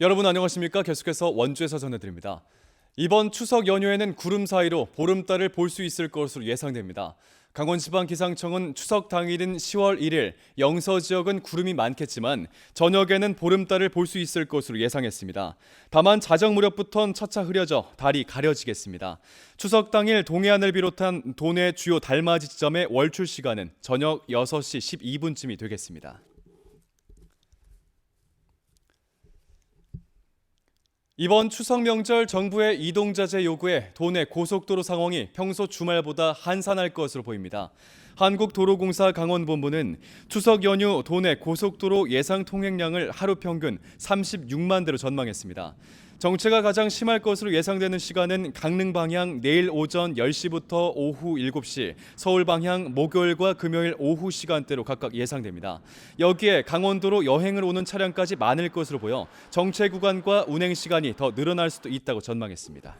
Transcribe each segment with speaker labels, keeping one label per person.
Speaker 1: 여러분 안녕하십니까? 계속해서 원주에서 전해드립니다. 이번 추석 연휴에는 구름 사이로 보름달을 볼 수 있을 것으로 예상됩니다. 강원지방기상청은 추석 당일인 10월 1일 영서 지역은 구름이 많겠지만 저녁에는 보름달을 볼 수 있을 것으로 예상했습니다. 다만 자정 무렵부터는 차차 흐려져 달이 가려지겠습니다. 추석 당일 동해안을 비롯한 도내 주요 달맞이 지점의 월출 시간은 저녁 6시 12분쯤이 되겠습니다. 이번 추석 명절 정부의 이동자재 요구에 도내 고속도로 상황이 평소 주말보다 한산할 것으로 보입니다. 한국도로공사 강원본부는 추석 연휴 도내 고속도로 예상 통행량을 하루 평균 36만 대로 전망했습니다. 정체가 가장 심할 것으로 예상되는 시간은 강릉 방향 내일 오전 10시부터 오후 7시, 서울 방향 목요일과 금요일 오후 시간대로 각각 예상됩니다. 여기에 강원도로 여행을 오는 차량까지 많을 것으로 보여 정체 구간과 운행 시간이 더 늘어날 수도 있다고 전망했습니다.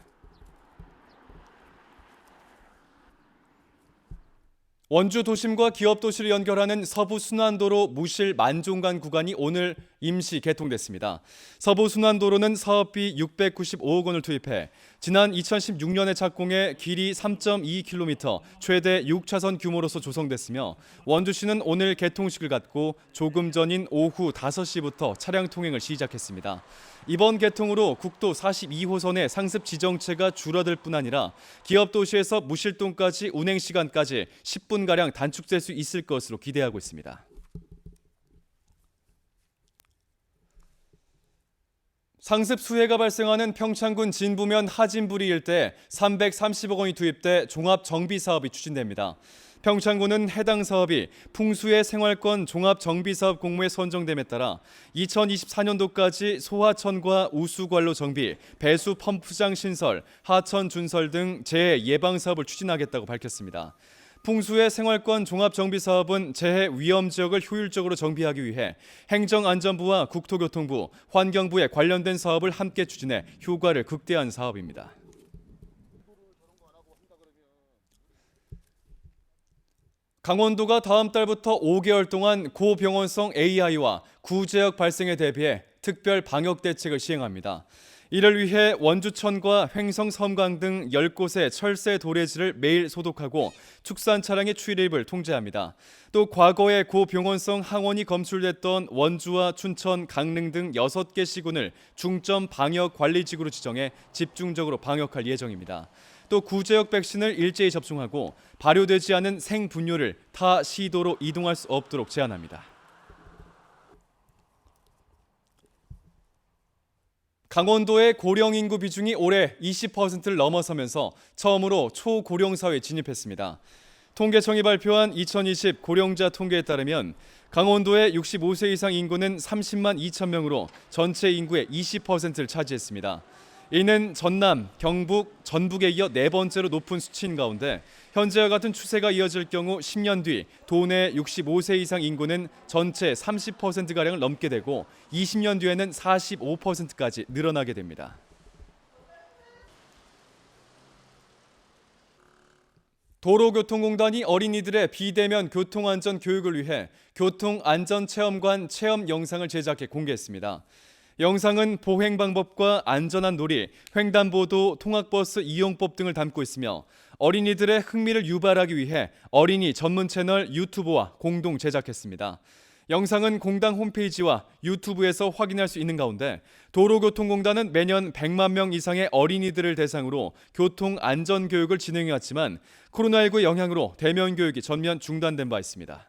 Speaker 1: 원주 도심과 기업 도시를 연결하는 서부 순환도로 무실 만종간 구간이 오늘 임시 개통됐습니다. 서부 순환도로는 사업비 695억 원을 투입해 지난 2016년에 착공해 길이 3.2km, 최대 6차선 규모로서 조성됐으며 원주시는 오늘 개통식을 갖고 조금 전인 오후 5시부터 차량 통행을 시작했습니다. 이번 개통으로 국도 42호선의 상습 지정체가 줄어들 뿐 아니라 기업 도시에서 무실동까지 운행 시간까지 10분가량 단축될 수 있을 것으로 기대하고 있습니다. 상습 수해가 발생하는 평창군 진부면 하진부리 일대 330억 원이 투입돼 종합 정비 사업이 추진됩니다. 평창군은 해당 사업이 풍수의 생활권 종합 정비 사업 공모에 선정됨에 따라 2024년도까지 소하천과 우수관로 정비, 배수 펌프장 신설, 하천 준설 등 재해 예방 사업을 추진하겠다고 밝혔습니다. 풍수의 생활권 종합 정비 사업은 재해 위험 지역을 효율적으로 정비하기 위해 행정안전부와 국토교통부, 환경부에 관련된 사업을 함께 추진해 효과를 극대화한 사업입니다. 강원도가 다음 달부터 5개월 동안 고병원성 AI와 구제역 발생에 대비해 특별 방역 대책을 시행합니다. 이를 위해 원주천과 횡성 섬광 등 10곳의 철새 도래지를 매일 소독하고 축산 차량의 출입을 통제합니다. 또 과거에 고병원성 항원이 검출됐던 원주와 춘천, 강릉 등 6개 시군을 중점 방역 관리 지구로 지정해 집중적으로 방역할 예정입니다. 또 구제역 백신을 일제히 접종하고 발효되지 않은 생분뇨를 타 시도로 이동할 수 없도록 제한합니다. 강원도의 고령 인구 비중이 올해 20%를 넘어서면서 처음으로 초고령 사회에 진입했습니다. 통계청이 발표한 2020 고령자 통계에 따르면 강원도의 65세 이상 인구는 30만 2천 명으로 전체 인구의 20%를 차지했습니다. 이는 전남, 경북, 전북에 이어 네 번째로 높은 수치인 가운데 현재와 같은 추세가 이어질 경우 10년 뒤 도내 65세 이상 인구는 전체 30%가량을 넘게 되고 20년 뒤에는 45%까지 늘어나게 됩니다. 도로교통공단이 어린이들의 비대면 교통안전 교육을 위해 교통안전체험관 체험 영상을 제작해 공개했습니다. 영상은 보행 방법과 안전한 놀이, 횡단보도, 통학버스 이용법 등을 담고 있으며 어린이들의 흥미를 유발하기 위해 어린이 전문 채널 유튜브와 공동 제작했습니다. 영상은 공단 홈페이지와 유튜브에서 확인할 수 있는 가운데 도로교통공단은 매년 100만 명 이상의 어린이들을 대상으로 교통 안전 교육을 진행해 왔지만 코로나19 영향으로 대면 교육이 전면 중단된 바 있습니다.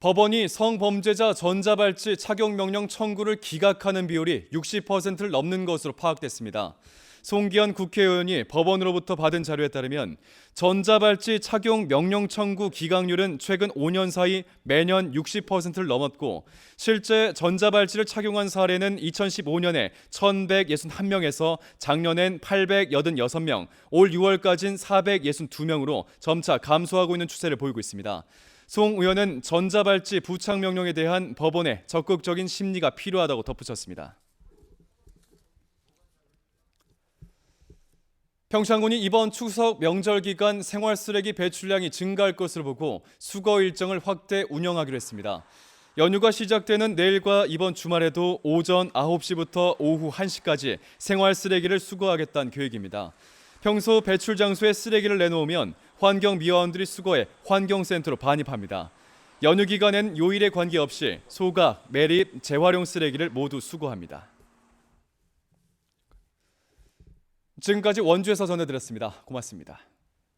Speaker 1: 법원이 성범죄자 전자발찌 착용 명령 청구를 기각하는 비율이 60%를 넘는 것으로 파악됐습니다. 송기현 국회의원이 법원으로부터 받은 자료에 따르면 전자발찌 착용 명령 청구 기각률은 최근 5년 사이 매년 60%를 넘었고 실제 전자발찌를 착용한 사례는 2015년에 1,161명에서 작년엔 886명, 올 6월까지는 462명으로 점차 감소하고 있는 추세를 보이고 있습니다. 송 의원은 전자발찌 부착 명령에 대한 법원의 적극적인 심리가 필요하다고 덧붙였습니다. 평창군이 이번 추석 명절 기간 생활 쓰레기 배출량이 증가할 것으로 보고 수거 일정을 확대 운영하기로 했습니다. 연휴가 시작되는 내일과 이번 주말에도 오전 9시부터 오후 1시까지 생활 쓰레기를 수거하겠다는 계획입니다. 평소 배출 장소에 쓰레기를 내놓으면 환경미화원들이 수거해 환경센터로 반입합니다. 연휴 기간엔 요일에 관계없이 소각, 매립, 재활용 쓰레기를 모두 수거합니다. 지금까지 원주에서 전해드렸습니다. 고맙습니다.